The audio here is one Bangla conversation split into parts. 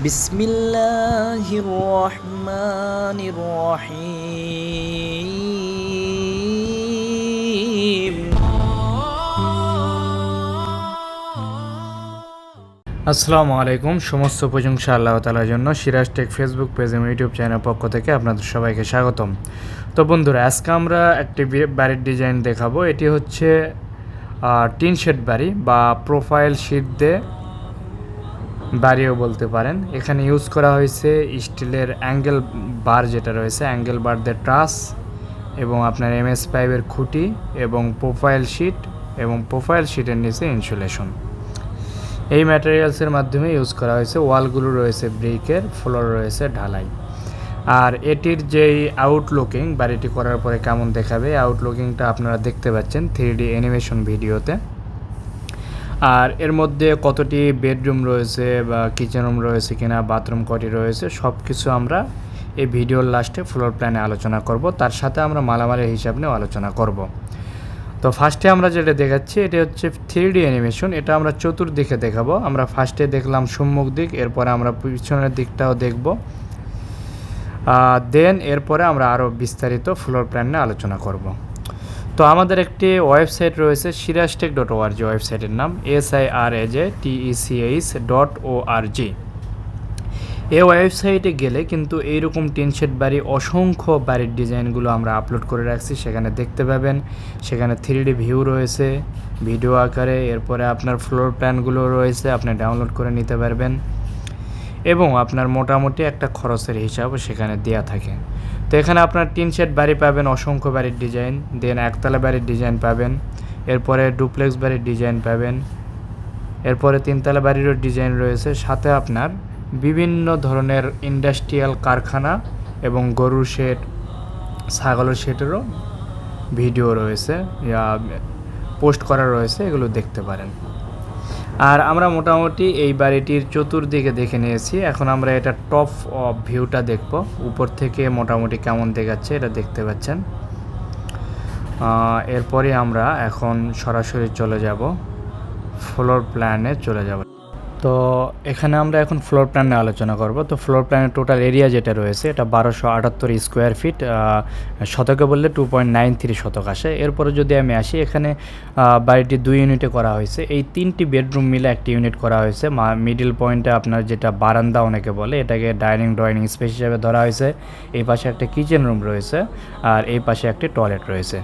বিসমিল্লাহির রহমানির আসসালামু আলাইকুম। সমস্ত প্রশংসা আল্লাহ তালার জন্য। সিরাজ টেক ফেসবুক পেজ এবং ইউটিউব চ্যানেল পক্ষ থেকে আপনাদের সবাইকে স্বাগতম। তো বন্ধুরা, আজকে আমরা একটি বাড়ির ডিজাইন দেখাবো। এটি হচ্ছে টিন শেড বাড়ি বা প্রোফাইল শীট দিয়ে বাড়িও বলতে পারেন। এখানে ইউজ করা হয়েছে স্টিলের অ্যাঙ্গেল বার যেটা রয়েছে অ্যাঙ্গেল বার দিয়ে ট্রাস এবং আপনার এমএস পাইপের খুঁটি এবং প্রোফাইল শিট এবং প্রোফাইল শিটের নিচে ইনসুলেশন এই ম্যাটেরিয়ালসের মাধ্যমে ইউজ করা হয়েছে। ওয়ালগুলো রয়েছে ব্রিকের ফ্লোর রয়েছে ঢালাই। আর এটির যেই আউটলুকিং বাড়িটি করার পরে কেমন দেখাবে আউটলুকিংটা আপনারা দেখতে পাচ্ছেন থ্রি ডি অ্যানিমেশন ভিডিওতে আর এর মধ্যে কতটি বেডরুম রয়েছে বা কিচেন রুম রয়েছে কিনা, বাথরুম কটি রয়েছে সব কিছু আমরা এই ভিডিওর লাস্টে ফ্লোর প্ল্যানে আলোচনা করব। তার সাথে আমরা মালামালের হিসাব নিয়েও আলোচনা করব। তো ফার্স্টে আমরা যেটা দেখাচ্ছি, এটা হচ্ছে থ্রি ডি অ্যানিমেশন এটা আমরা চতুর্দিকে দেখাবো। আমরা ফার্স্টে দেখলাম সম্মুখ দিক, এরপরে আমরা পিছনের দিকটাও দেখব। দেন এরপরে আমরা আরও বিস্তারিত ফ্লোর প্ল্যান নিয়ে আলোচনা করব। তো আমাদের একটি ওয়েবসাইট রয়েছে সিরাজটেক ডট ওআরজি ওয়েবসাইটের নাম S I R A J TECH dot O R G এই ওয়েবসাইটে গেলে কিন্তু এইরকম টিনশেড বাড়ি, অসংখ্য বাড়ির ডিজাইনগুলো আমরা আপলোড করে রাখছি, সেখানে দেখতে পাবেন। সেখানে থ্রি ডি ভিউ রয়েছে, ভিডিও আকারে, এরপরে আপনার ফ্লোর প্ল্যানগুলো রয়েছে, আপনি ডাউনলোড করে নিতে পারবেন। এবং আপনার মোটামুটি একটা খরচের হিসাবও সেখানে দেওয়া থাকে। তো এখানে আপনার টিন শেড বাড়ি পাবেন, অসংখ্য বাড়ির ডিজাইন। দেন একতলা বাড়ির ডিজাইন পাবেন, এরপরে ডুপ্লেক্স বাড়ির ডিজাইন পাবেন, এরপরে তিনতলা বাড়িরও ডিজাইন রয়েছে। সাথে আপনার বিভিন্ন ধরনের ইন্ডাস্ট্রিয়াল কারখানা এবং গরুর শেড, ছাগলের শেডেরও ভিডিও রয়েছে পোস্ট করা রয়েছে, এগুলো দেখতে পারেন। আর আমরা মোটামুটি এই বাড়িটির চতুর্দিকে দেখে নিয়েছি। এখন আমরা এটা টপ অফ ভিউটা দেখব। উপর থেকে মোটামুটি কেমন দেখাচ্ছে এটা দেখতে পাচ্ছেন। এরপরে আমরা এখন সরাসরি চলে যাব। ফ্লোর প্ল্যানে চলে যাব। তো এখানে আমরা এখন ফ্লোর প্ল্যানে আলোচনা করব। তো ফ্লোর প্ল্যানের টোটাল এরিয়া যেটা রয়েছে, এটা বারোশো আটাত্তর স্কোয়ার ফিট শতকে বললে টু পয়েন্ট নাইন থ্রি শতক আসে। এরপরে যদি আমি আসি, এখানে বাড়িটি দুই ইউনিটে করা হয়েছে। এই তিনটি বেডরুম মিলে একটি ইউনিট করা হয়েছে। মিডিল পয়েন্টে আপনার যেটা বারান্দা অনেকে বলে, এটাকে ডাইনিং ড্রয়িং স্পেস হিসাবে ধরা হয়েছে। এই পাশে একটা কিচেন রুম রয়েছে আর এই পাশে একটি টয়লেট রয়েছে।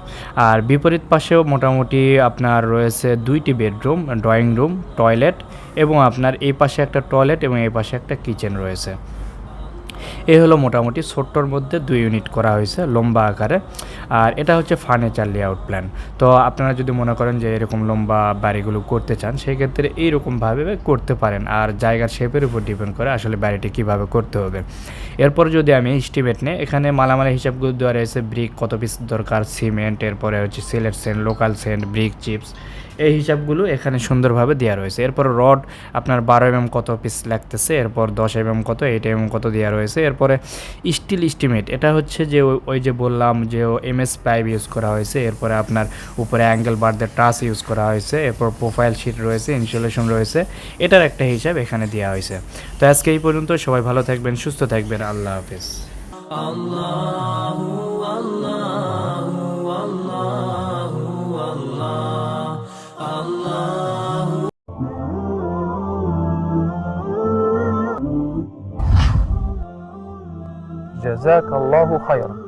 আর বিপরীত পাশেও মোটামুটি আপনার রয়েছে দুইটি বেডরুম ড্রয়িং রুম টয়লেট এবং আপনার এই পাশে একটা টয়লেট এবং এই পাশে একটা কিচেন রয়েছে। এই হলো মোটামুটি ছোট্টর মধ্যে দুই ইউনিট করা হয়েছে লম্বা আকারে। আর এটা হচ্ছে ফার্নিচার লেআউট প্ল্যান। তো আপনারা যদি মনে করেন যে এরকম লম্বা বাড়িগুলো করতে চান, সেই ক্ষেত্রে এইরকমভাবে করতে পারেন। আর জায়গার শেপের উপর ডিপেন্ড করে আসলে বাড়িটি কীভাবে করতে হবে। এরপর যদি আমি এস্টিমেট নিই, এখানে মালামাল হিসাবগুলো দেওয়া রয়েছে ব্রিক কত পিস দরকার সিমেন্ট এরপরে হচ্ছে Sylhet sand local sand brick chips এই হিসাবগুলো এখানে সুন্দরভাবে দেওয়া রয়েছে। এরপর রড, আপনার বারো এম কত পিস লাগতেছে? এরপর দশ এম কত? এইট এম কত দেওয়া রয়েছে? এরপরে স্টিল এস্টিমেট এটা হচ্ছে যে ওই- যে বললাম যে এমএস পাইপ ইউজ করা হয়েছে। এরপরে আপনার উপরে অ্যাঙ্গেল বার দিয়ে ট্রাস ইউজ করা হয়েছে। এরপর প্রোফাইল শিট রয়েছে ইনসুলেশন রয়েছে। এটার একটা হিসাব এখানে দেওয়া হয়েছে। তো আজকে এই পর্যন্ত, সবাই ভালো থাকবেন, সুস্থ থাকবেন। আল্লাহ হাফিজ। جزاك الله خيرا.